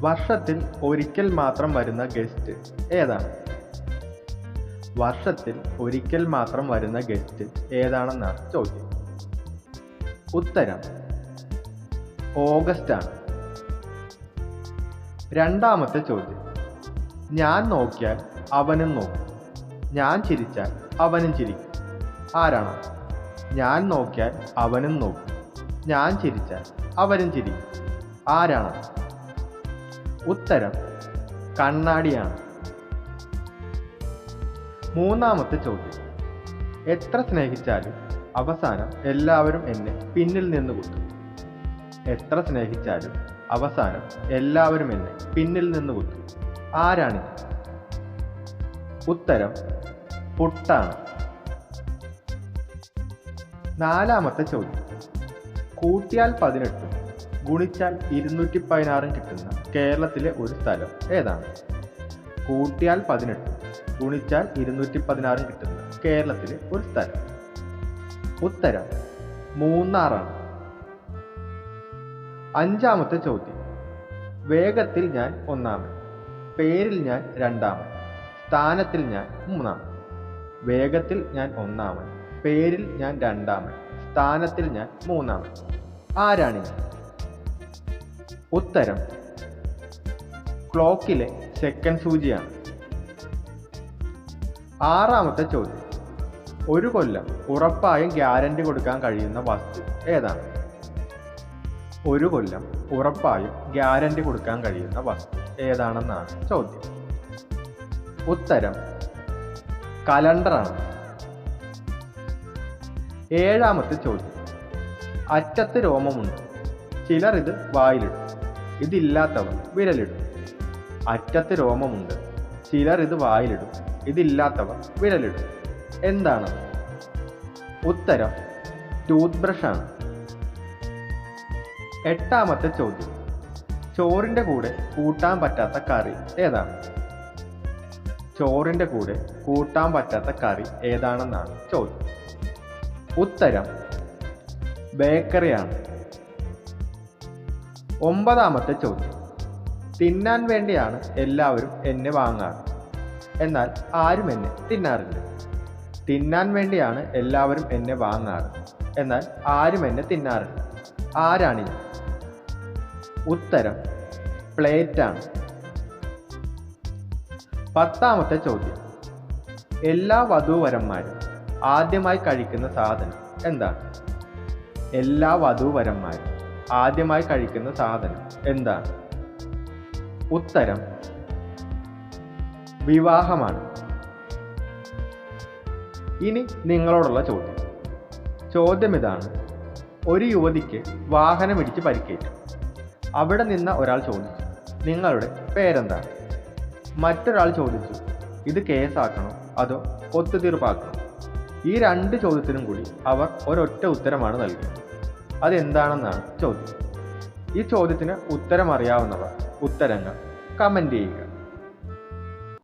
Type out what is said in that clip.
വർഷത്തിൽ ഒരിക്കൽ മാത്രം വരുന്ന ഗസ്റ്റ് ഏതാണ്? വർഷത്തിൽ ഒരിക്കൽ മാത്രം വരുന്ന ഗസ്റ്റ് ഏതാണെന്നാണ് ചോദ്യം. ഉത്തരം ഓഗസ്റ്റ് ആണ് രണ്ടാമത്തെ ചോദ്യം ഞാൻ നോക്കിയാൽ അവനും നോക്കും. ഞാൻ ചിരിച്ചാൽ അവനും ചിരിക്കും. ആരാണോ? ഞാൻ നോക്കിയാൽ അവനും നോക്കും. ഞാൻ ചിരിച്ചാൽ അവനും ചിരിക്കും. ആരാണ്? ഉത്തരം കണ്ണാടിയാണ്. മൂന്നാമത്തെ ചോദ്യം. എത്ര സ്നേഹിച്ചാലും അവസാനം എല്ലാവരും എന്നെ പിന്നിൽ നിന്ന് കുത്തും എത്ര സ്നേഹിച്ചാലും അവസാനം എല്ലാവരും എന്നെ പിന്നിൽ നിന്ന് കുത്തും ആരാണിത് ഉത്തരം പുട്ടാണ്. നാലാമത്തെ ചോദ്യം. കൂട്ടിയാൽ പതിനെട്ടും ഗുണിച്ചാൽ ഇരുന്നൂറ്റി പതിനാറും കിട്ടുന്ന കേരളത്തിലെ ഒരു സ്ഥലം ഏതാണ്? കൂട്ടിയാൽ പതിനെട്ടും ഗുണിച്ചാൽ ഇരുന്നൂറ്റി പതിനാറും കിട്ടുന്ന കേരളത്തിലെ ഒരു സ്ഥലം. ഉത്തരം മൂന്നാറാണ്. അഞ്ചാമത്തെ ചോദ്യം വേഗത്തിൽ ഞാൻ ഒന്നാമൻ പേരിൽ ഞാൻ രണ്ടാമൻ സ്ഥാനത്തിൽ ഞാൻ മൂന്നാമൻ. വേഗത്തിൽ ഞാൻ ഒന്നാമൻ പേരിൽ ഞാൻ രണ്ടാമൻ സ്ഥാനത്തിൽ ഞാൻ മൂന്നാമൻ. ആരാണിത് ഉത്തരം. ക്ലോക്കിലെ സെക്കൻഡ് സൂചിയാണ്. ആറാമത്തെ ചോദ്യം. ഒരു കൊല്ലം ഉറപ്പായും ഗ്യാരണ്ടി കൊടുക്കാൻ കഴിയുന്ന വസ്തു ഏതാണ്? ഒരു കൊല്ലം ഉറപ്പായും ഗ്യാരണ്ടി കൊടുക്കാൻ കഴിയുന്ന വസ്തു ഏതാണെന്നാണ് ചോദ്യം. ഉത്തരം കലണ്ടറാണ്. ഏഴാമത്തെ ചോദ്യം. അറ്റത്ത് രോമമുണ്ട്. ചിലർ ഇത് വായിലിടും. ഇതില്ലാത്തവർ വിരലിടും. അറ്റത്ത് രോമമുണ്ട്. ചിലർ ഇത് വായിലിടും. ഇതില്ലാത്തവർ വിരലിടും. എന്താണ്? ഉത്തരം ടൂത്ത് ബ്രഷാണ് എട്ടാമത്തെ ചോദ്യം. ചോറിന്റെ കൂടെ കൂട്ടാൻ പറ്റാത്ത കറി ഏതാണ്? ചോറിന്റെ കൂടെ കൂട്ടാൻ പറ്റാത്ത കറി ഏതാണെന്നാണ് ചോദ്യം. ഉത്തരം ബേക്കറിയാണ്. ഒമ്പതാമത്തെ ചോദ്യം. തിന്നാൻ വേണ്ടിയാണ് എല്ലാവരും എന്നെ വാങ്ങാറ്. എന്നാൽ ആരും എന്നെ തിന്നാറില്ല. തിന്നാൻ വേണ്ടിയാണ് എല്ലാവരും എന്നെ വാങ്ങാറ്. എന്നാൽ ആരും എന്നെ തിന്നാറില്ല. ആരാണിത് ഉത്തരം പ്ലേറ്റാണ്. പത്താമത്തെ ചോദ്യം. എല്ലാ വധൂവരന്മാരും ആദ്യമായി കഴിക്കുന്ന സാധനം എന്താണ്? എല്ലാ വധൂവരന്മാരും. ആദ്യമായി കഴിക്കുന്ന സാധനം എന്താണ്? ഉത്തരം വിവാഹമാണ്. ഇനി നിങ്ങളോടുള്ള ചോദ്യം. ചോദ്യം ഇതാണ് ഒരു യുവതിക്ക് വാഹനമിടിച്ച് പരിക്കേറ്റു. അവിടെ നിന്ന ഒരാൾ ചോദിച്ചു നിങ്ങളുടെ പേരെന്താണ്? മറ്റൊരാൾ ചോദിച്ചു ഇത് കേസാക്കണോ അതോ ഒത്തുതീർപ്പാക്കണോ ഈ രണ്ട് ചോദ്യത്തിനും കൂടി അവർ ഒരൊറ്റ ഉത്തരമാണ് നൽകിയത്. അതെന്താണെന്നാണ് ചോദ്യം. ഈ ചോദ്യത്തിന് ഉത്തരം അറിയാവുന്നവർ ഉത്തരങ്ങൾ കമന്റ് ചെയ്യുക.